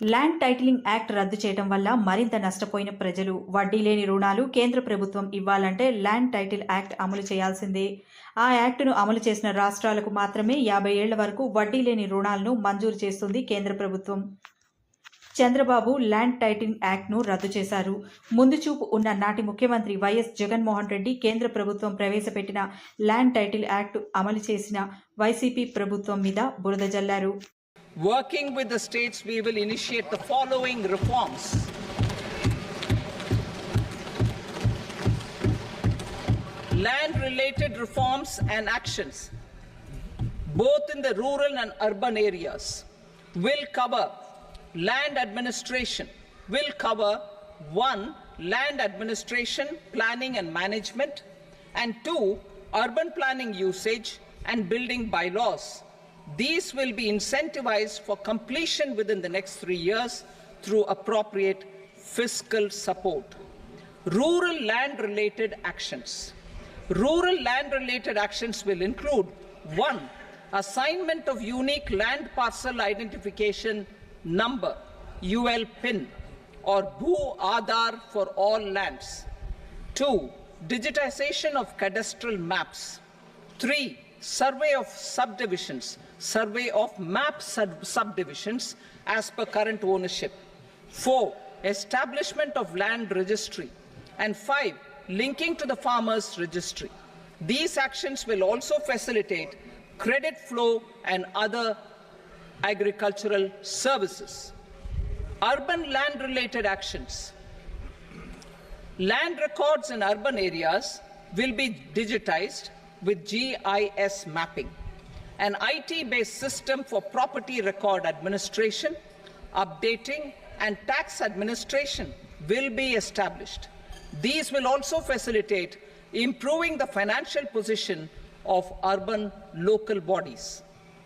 Land titling act రద్దు చేయడం వల్ల మరింత నష్టపోయిన ప్రజలు వడ్డీ లేని రుణాలు కేంద్ర ప్రభుత్వం ఇవ్వాలంటే ల్యాండ్ టైటిల్ యాక్ట్ అమలు చేయాల్సిందే. ఆ యాక్టును అమలు చేసిన రాష్ట్రాలకు మాత్రమే యాభై ఏళ్ళ వరకు వడ్డీ లేని రుణాలను మంజూరు చేస్తుంది కేంద్ర ప్రభుత్వం. చంద్రబాబు ల్యాండ్ టైటిలింగ్ యాక్ట్ను రద్దు చేశారు. ముందు చూపు ఉన్న నాటి ముఖ్యమంత్రి వైఎస్ జగన్మోహన్ రెడ్డి కేంద్ర ప్రభుత్వం ప్రవేశపెట్టిన ల్యాండ్ టైటిల్ యాక్ట్ అమలు చేసిన వైసీపీ ప్రభుత్వం మీద బురద జల్లారు Working with the states, we will initiate the following reforms. Land related reforms and actions, both in the rural and urban areas, will cover land administration, will cover one, land administration, planning and management, and two, urban planning usage and building bylaws. These will be incentivized for completion within the next three years through appropriate fiscal support. Rural land related actions. Rural land related actions will include one, assignment of unique land parcel identification number, UL PIN, or Bhu Aadhar for all lands. Two, digitization of cadastral maps. Three, survey of subdivisions, survey of map sub- subdivisions as per current ownership. Four, establishment of land registry. And five, linking to the farmers registry. These actions will also facilitate credit flow and other agricultural services. Urban land related actions. Land records in urban areas will be digitized with GIS mapping. An IT based system for property record administration, updating, and tax administration will be established. These will also facilitate improving the financial position of urban local bodies.